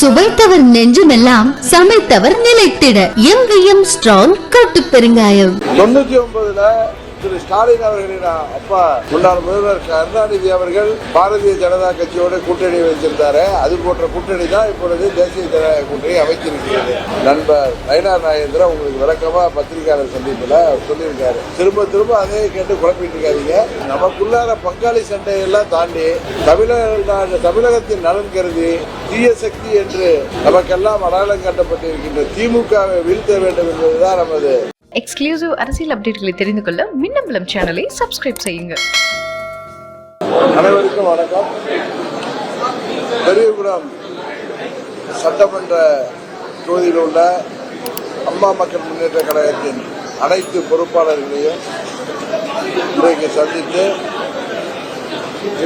சுவைத்தவர் நெஞ்சுமெல்லாம் சமைத்தவர் நிலைத்திட M strong கட்டு பெருங்காயம். தொண்ணூத்தி ஒன்பதுல திரு ஸ்டாலின் அவர்களின் அப்பா முன்னாள் முதல்வர் கருணாநிதி அவர்கள் பாரதிய ஜனதா கட்சியோட கூட்டணி வைத்திருந்தாரு அது போன்ற கூட்டணி தான் இப்பொழுது தேசிய ஜனநாயக கூட்டணி அமைச்சிருக்கிறது நண்பர் நயனா நாகேந்திரா உங்களுக்கு விளக்கமா பத்திரிகையாளர் சந்திப்புல சொல்லியிருக்காரு. திரும்ப திரும்ப அதே கேட்டு குழப்பிட்டு இருக்காதீங்க. நமக்குள்ளார பங்காளி சண்டையெல்லாம் தாண்டி தமிழக தமிழகத்தின் நலன் கருதி தீய சக்தி என்று நமக்கெல்லாம் அடையாளம் காட்டப்பட்டிருக்கின்ற திமுகவை வீழ்த்த வேண்டும் என்பதுதான் நமது எக்ஸ்க்ளூசிவ் அரசியல் அப்டேட்களை தெரிந்து கொள்ள மின்னம்பலம் சேனலை சப்ஸ்கிரைப் செய்யுங்க. அனைவருக்கும் வணக்கம். பெரியகுளம் சட்டமன்ற தொகுதியில் உள்ள அம்மா மக்கள் முன்னேற்ற கழகத்தின் அனைத்து பொறுப்பாளர்களையும் இன்றைக்கு சந்தித்து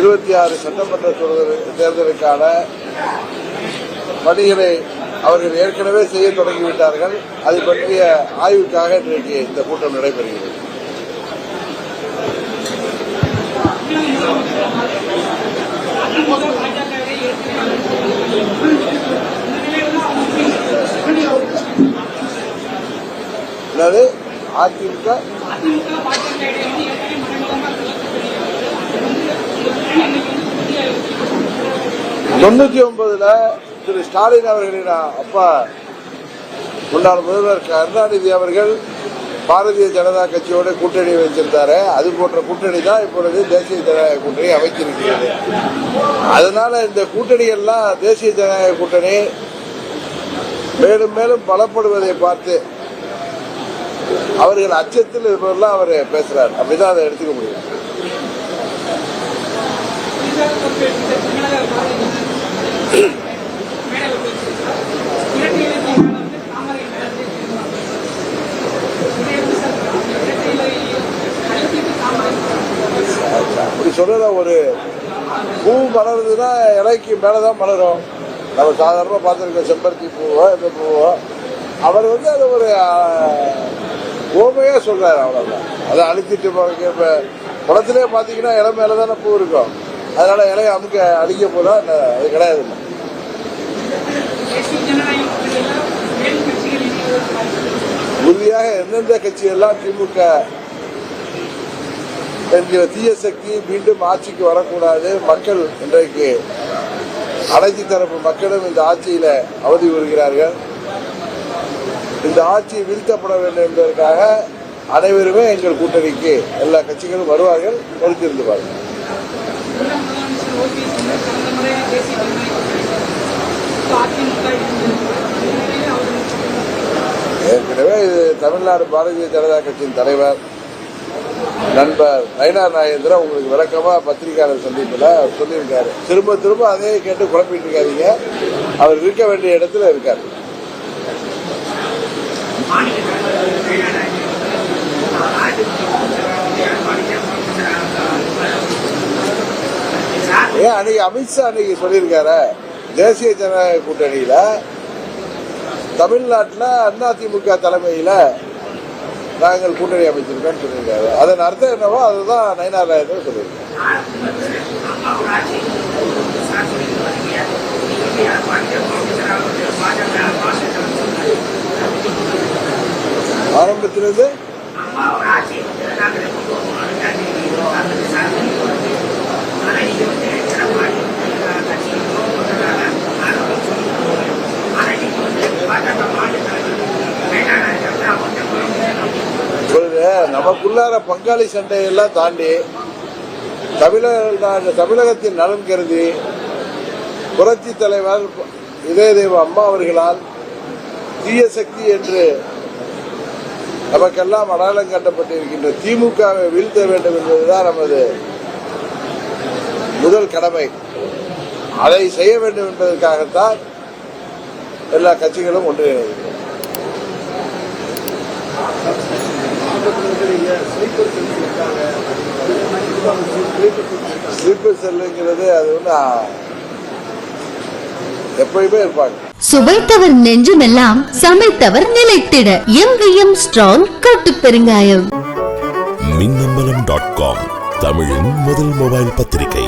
இருபத்தி ஆறு சட்டமன்ற தேர்தலுக்கான பணிகளை அவர்கள் ஏற்கனவே செய்ய தொடங்கிவிட்டார்கள். அது பற்றிய ஆய்வுக்காக இன்றைக்கு இந்த கூட்டம் நடைபெறுகிறது. என்னது? அதிமுக? தொண்ணூத்தி ஒன்பதுல திரு ஸ்டாலின் அவர்களின் அப்பா முன்னாள் முதல்வர் கருணாநிதி அவர்கள் பாரதிய ஜனதா கட்சியோட கூட்டணி வைத்திருந்தாரு அது போன்ற கூட்டணி தான் இப்பொழுது தேசிய ஜனநாயக கூட்டணி அமைத்திருக்கிறது. அதனால இந்த கூட்டணி எல்லாம் தேசிய ஜனநாயக கூட்டணி மேலும் மேலும் பலப்படுவதை பார்த்து அவர்கள் அச்சத்தில் இருப்பதெல்லாம் அவர் பேசுறார். அப்படிதான் அதை எடுத்துக்க முடியும். அப்படி சொல்றத ஒரு பூ மலருதுன்னா இலைக்கு மேலதான் மலரும். நம்ம சாதாரணமாக பார்த்துருக்கோம் செம்பருத்தி பூவோ இந்த பூவோ அவர் வந்து அதை ஒரு ஆஹ், ஓமையா சொல்றாரு அவ்வளவுதான். அதை அழுத்திட்டு போறதுக்கு இப்ப குளத்திலே பாத்தீங்கன்னா இலை மேலதானே பூ இருக்கும். அதனால இலையை அமுக்க அடிக்க போதா அது கிடையாது உறுதியாக எந்தெந்த கட்சியெல்லாம் திமுக என்கிற தீய சக்தி மீண்டும் ஆட்சிக்கு வரக்கூடாது மக்கள் இன்றைக்கு அனைத்து தரப்பு மக்களும் இந்த ஆட்சியில அவதி வருகிறார்கள் இந்த ஆட்சி வீழ்த்தப்பட வேண்டும் என்பதற்காக அனைவருமே எங்கள் கூட்டணிக்கு எல்லா கட்சிகளும் வருவார்கள். பொறுத்திருந்து பாருங்கள். ஏற்கனவே இது தமிழ்நாடு பாரதிய ஜனதா கட்சியின் தலைவர் நண்பர் நயனார் நாகேந்திரா உங்களுக்கு விளக்கமா பத்திரிகையாளர் சந்திப்பில் அவர் சொல்லியிருக்காரு. திரும்ப திரும்ப அதே கேட்டு குழப்பிட்டு இருக்காதீங்க அவர் இருக்க வேண்டிய இடத்துல இருக்காரு. ஏன் அன்னைக்கு அமித்ஷா அன்னைக்கு சொல்லியிருக்காரு? தேசிய ஜனநாயக கூட்டணியில தமிழ்நாட்டில் அதிமுக தலைமையில் நாங்கள் கூட்டணி அமைச்சிருக்கோம்னு சொல்லியிருக்காரு. அதன் அர்த்தம் என்னவோ அதுதான் நயனா நாயகர் சொல்லியிருக்காரு. ஆரம்பத்திலிருந்து நமக்குள்ளார பங்காளி சண்டையெல்லாம் தாண்டி தமிழக தமிழகத்தின் நலன் கருதி புரட்சி தலைவர் இதயதேவ அம்மா அவர்களால் தீய சக்தி என்று நமக்கெல்லாம் அடையாளம் காட்டப்பட்டிருக்கின்ற திமுகவை வீழ்த்த வேண்டும் என்பதுதான் நமது முதல் கடமை. அதை செய்ய வேண்டும் என்பதற்காகத்தான் எல்லா கட்சிகளும் ஒன்றிணைகிறது ஸ்லீப்பர் செல்லுங்கிறது அது ஆ, எப்பயுமே இருப்பாங்க. சுவைத்தவர் நெஞ்சுமெல்லாம் சமைத்தவர் நிலைத்திட. எங்கேயும் ஸ்ட்ராங் கட்டு பெருங்காயம் மின்னம்பலம் டாட் காம் தமிழின் முதல் மொபைல் பத்திரிகை.